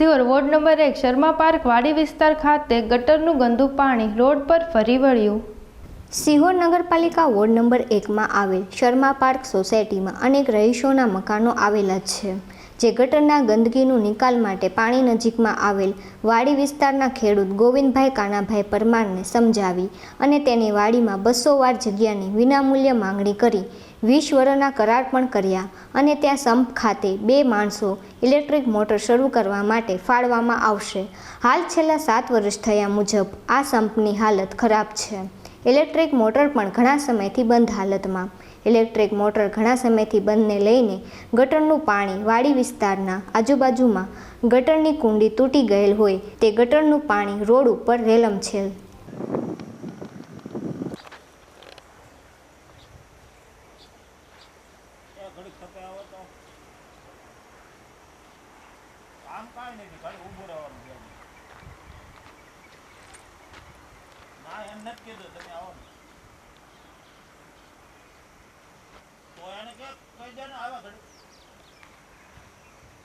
Sihor ward number એક, Sharma park, વાડી વિસ્તાર ખાતે ગટરનું ગંદુ પાણી રોડ પર ફરી વળ્યું. સિહોર નગરપાલિકા વોર્ડ નંબર એકમાં આવેલ શર્મા પાર્ક સોસાયટીમાં અનેક રહીશોના મકાનો આવેલા છે, જે ગટરના ગંદકીનું નિકાલ માટે પાણી નજીકમાં આવેલ વાડી વિસ્તારના ખેડૂત ગોવિંદભાઈ કાનાભાઈ પરમારને સમજાવી અને તેની વાડીમાં બસો વાર જગ્યાની વિનામૂલ્ય માંગણી કરી વીસ વર્ષના કરાર પણ કર્યા અને ત્યાં સંપ ખાતે બે માણસો ઇલેક્ટ્રિક મોટર શરૂ કરવા માટે ફાળવામાં આવશે. હાલ છેલ્લા સાત વર્ષ થયા મુજબ આ સંપની હાલત ખરાબ છે. ઇલેક્ટ્રિક મોટર પણ ઘણા સમયથી બંધ હાલતમાં. ઇલેક્ટ્રિક મોટર ઘણા સમયથી બંધને લઈને ગટરનું પાણી વાડી વિસ્તારના આજુબાજુમાં ગટરની કુંડી તૂટી ગયેલ હોય તે ગટરનું પાણી રોડ ઉપર રેલમછેલ ઘડીક થતા આવો તો આમ કાંઈ નથી ખાલી ઊભો રહેવાનું છે ના, એમ નથી કીધું, તમે આવો ને. તો એને કે, કહી દે ને, આવે ઘડી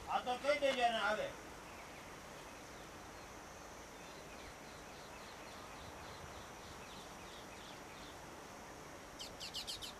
આ તો કહી દેજે ને આવે. જય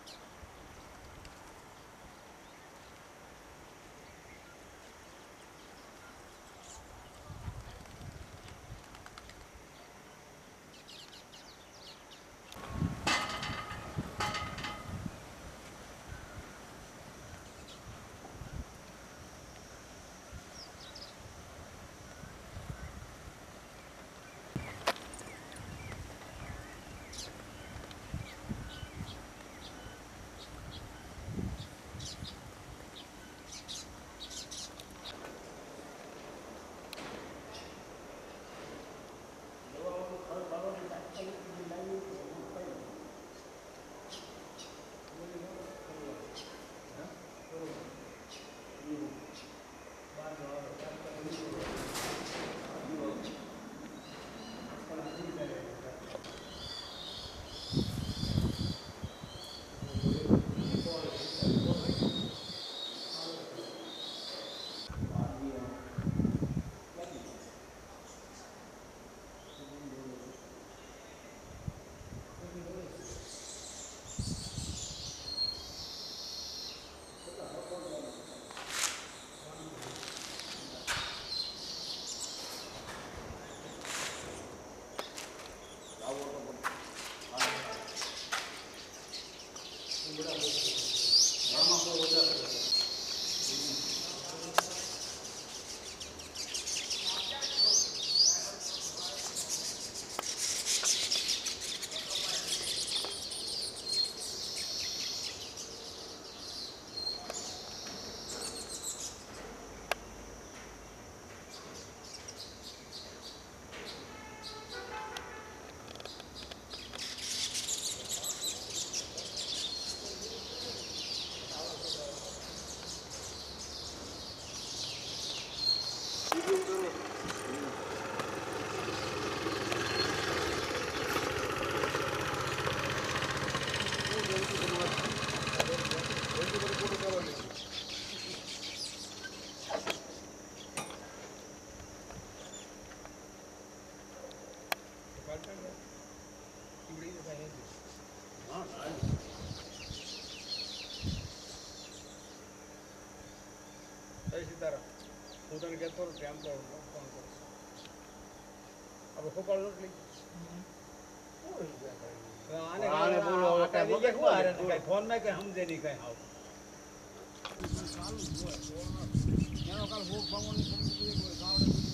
સીતારામ. હું તને કહેતો હતો ટાઈમ તો ફોન કરો હવે ખોપાળ રોટલી આને આને બોલો ફોનમાં કઈ સમજે નહીં કઈ આવ એનો કાલ ભોગ ભગવાનની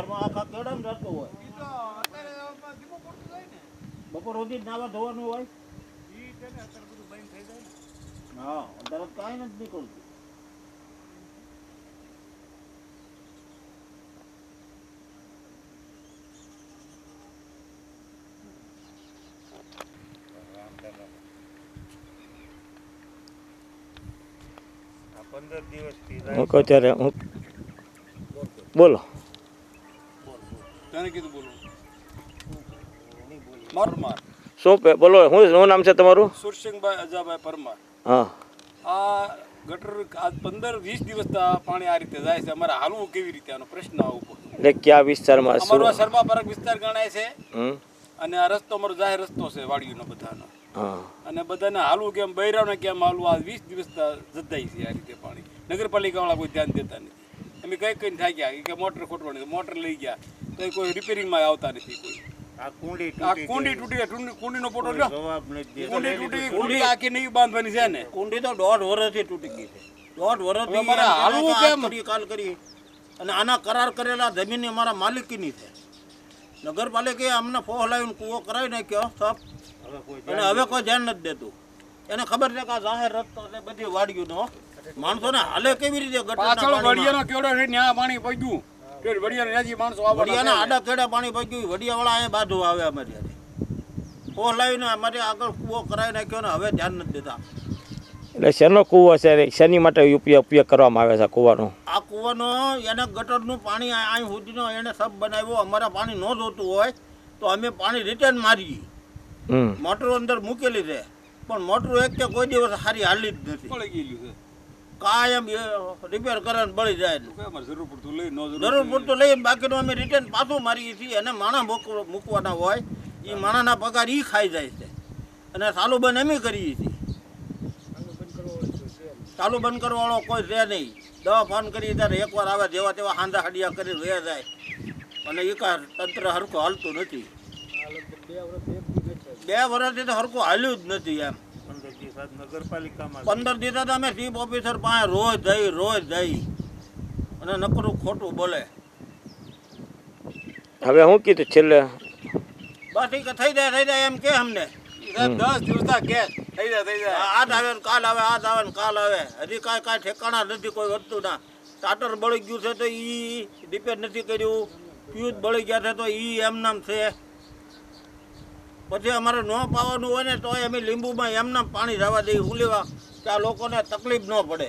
ઘરમાં આખા કેળામાં રહેતો હોય. અત્યારે આમાં ધીમો પડતું જાય ને. બપોર સુધી નાવા ધોવાનું હોય. ઈ અત્યારે બધું બંધ થઈ જાય ને. હા તરત કાંઈ નથી નીકળતું. પંદર દિવસથી બોલો. તને કીધું બોલું. પરમાર શું બોલો શું શું નામ છે તમારું? સુરસિંહભાઈ અજાભાઈ પરમાર. હા. આ ગટર આજ પંદર વીસ દિવસ પાણી આ રીતે જાય છે. અમારે હાલવું કેવી રીતે? આનો પ્રશ્ન આ એટલે કયા વિસ્તારમાં અમારો શર્મા પાર્ક વિસ્તાર ગણાય છે. અને આ રસ્તો અમારો જાહેર રસ્તો છે વાડીઓનો બધાનો. અને બધાને હાલવું કેમ બૈરાને કેમ હાલવું? આ વીસ દિવસ જતાય છે આ રીતે પાણી. નગરપાલિકાવાળા કોઈ ધ્યાન દેતા નથી. અમે કઈ કઈ થાક્યા કે મોટર ખોટવાની મોટર લઈ ગયા. તો એ કોઈ રિપેરિંગમાં આવતા નથી કોઈ. આ કુંડી તૂટી કુંડી તૂટી કુંડી કુંડીનો પોટો લ્યો. જવાબ નથી કુંડી તૂટી કુંડી આખી નહીં બાંધવાની છે ને. કુંડી તો દોઢ વર્ષથી તૂટી ગઈ છે. દોઢ વર્ષથી અમારે હાલવું કેમ? કાલ કરી. અને આના કરાર કરેલા જમીન અમારા માલિકીની છે. નગરપાલિકાએ અમને ફોહ લાવીને કૂવો કરાવી નાખ્યો સબ હવે કોઈ અને હવે કોઈ ધ્યાન નથી દેતું. એને ખબર છે કે આ જાહેર રસ્તો બધી વાડ્યું વાડીઓનો. માણસોને હાલે કેવી રીતે પાછળ ગટરના કેવડો છે ત્યાં પાણી પગ્યું. તે વડિયા ત્યાંથી માણસો વડિયાના આડા કેડા પાણી પગ્યું વડિયાવાળા અહીંયા બાજુ આવે અમારી હારે ફોહ લાવીને અમારી આગળ કૂવો કરાવી નાખ્યો ને હવે ધ્યાન નથી દેતા. એટલે શેનો કૂવો છે? શેની માટે ઉપયોગ ઉપયોગ કરવામાં આવે છે કૂવાનો? આ કૂવાનો એને ગટરનું પાણી અહીં સુધીનો એને સબ બનાવ્યો. અમારા પાણી ન જોતું હોય તો અમે પાણી રિટર્ન મારીએ. હમ. મોટરો અંદર મૂકેલી છે પણ મોટરો એક કે કોઈ દિવસ સારી હાલી જ નથી. પડી ગયેલું છે. કાયમ રિપેર કરે ને બળી જાય જરૂર પડતું લઈ ન જરૂર પૂરતું લઈને બાકીનું અમે રિટર્ન પાછું મારીએ છીએ અને માણા મૂક- મૂકવાના હોય એ માણાના પગાર એ ખાઈ જાય છે. અને ચાલુ બંધ અમે કરીએ છીએ. ચાલુ બંધ કરવાવાળો કોઈ છે નહીં. દવા ફોન કરી ત્યારે એકવાર આવે જેવા તેવા હાંધા હાડિયા કરી રહે જાય. અને એ તંત્ર હરખું હાલતું નથી. બે વર્ષથી તો હરખું હાલ્યું જ નથી એમ. પંદર દિવસ નગરપાલિકામાં પંદર દિવસ તો અમે ચીફ ઓફિસર પાસે રોજ જઈ રોજ જઈ. અને નકરું ખોટું બોલે. હવે શું કીધું છેલ્લે બસ ઈ થઈ જાય થઈ જાય એમ કે અમને. દસ દિવસ કે થઈ જાય થઈ જાય. આજ આવે ને કાલ આવે આજ આવે ને કાલ આવે. હજી કાંઈ કાંઈ ઠેકાણા નથી કોઈ વસ્તુ ના. ટાટર બળી ગયું છે તો એ રિપેર નથી કર્યું. ફ્યુઝ બળી ગયા છે તો એ એમનામ છે. પછી અમારે ન પાવાનું હોય ને તો અમે લીંબુમાં એમને પાણી જવા દઈએ. હું લેવા કે આ લોકોને તકલીફ ન પડે.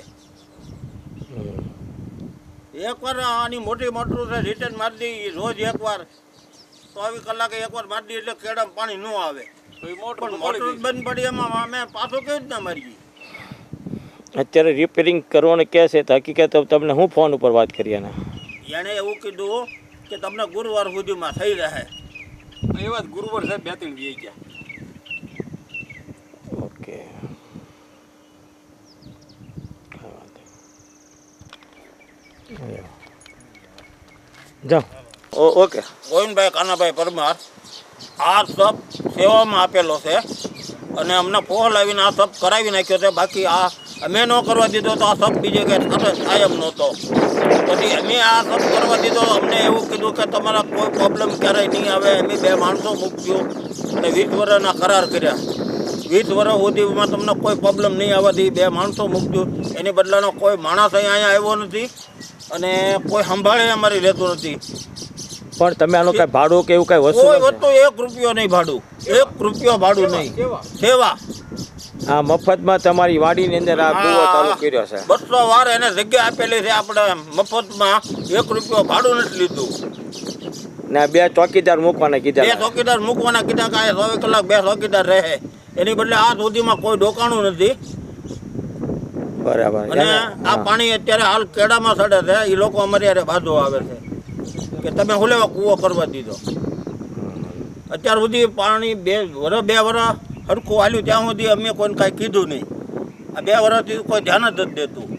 એકવાર આની મોટી મોટરું છે રિટર્ન મારી દઈએ રોજ એકવાર. ચોવીસ કલાકે એકવાર મારી દઈએ એટલે કેળામાં પાણી ન આવે. તો મોટર. બંધ પડી એમાં અમે પાછું કેવી રીતના મારીએ? અત્યારે રિપેરિંગ કરવાનું કહે છે તો હકીકત તમને હું ફોન ઉપર વાત કરી એને એણે એવું કીધું કે તમને ગુરુવાર સુધીમાં થઈ રહે. એ વાત ગુરુવાર સાહેબ બે ત્રણ વી ગયા. ઓકે. જાઓ. ઓકે. ગોવિંદભાઈ કાનાભાઈ પરમાર આ સબ સેવામાં આપેલો છે અને અમને ફોન લાવીને આ સબ કરાવી નાખ્યો છે. બાકી આ અમે ન કરવા દીધો તો આ સબ બીજે કે કાયમ નહોતો. પછી અમે આ સબ કરવા દીધો અમને એવું કીધું કે તમારા કોઈ પ્રોબ્લેમ ક્યારેય નહીં આવે. અમે બે માણસો મૂક્યું અને વીસ વર્ષના કરાર કર્યા. વીસ વર્ષ સુધીમાં તમને કોઈ પ્રોબ્લેમ નહીં આવવાથી બે માણસો મૂકજો. એની બદલાનો કોઈ માણસ અહીંયા આવ્યો નથી અને કોઈ સંભાળે અમારી રહેતું નથી. પણ તમે આનું કઈ ભાડું કે એવું કઈ વસ્તુ કોઈ વસ્તુ એક રૂપિયો નહીં ભાડું. એક રૂપિયો ભાડું નહીં. સેવા. આ મફતમાં તમારી વાડીની અંદર આ કૂવો ચાલુ કર્યો છે. બસો વાર એને જગ્યા આપેલી છે આપણે મફતમાં એક રૂપિયો ભાડું નથી લીધું. ના બે ચોકીદાર મૂકવાના કીધા બે ચોકીદાર મૂકવાના કીધા કે આ ચોવીસ કલાક બે ચોકીદાર રહે. એની બદલે આ સુધીમાં કોઈ ડોકાણું નથી. બરાબર. અને આ પાણી અત્યારે હાલ કેડામાં સડે છે. એ લોકો અમારી યારે બાજુ આવે છે. કે તમે હું લેવા કૂવો કરવા દીધો? અત્યાર સુધી પાણી બે વરસ બે વરસ હરખું હાલ્યું, ત્યાં સુધી અમે કોઈને કાંઈ કીધું નહીં. આ બે વર્ષથી કોઈ ધ્યાન જ નથી દેતું.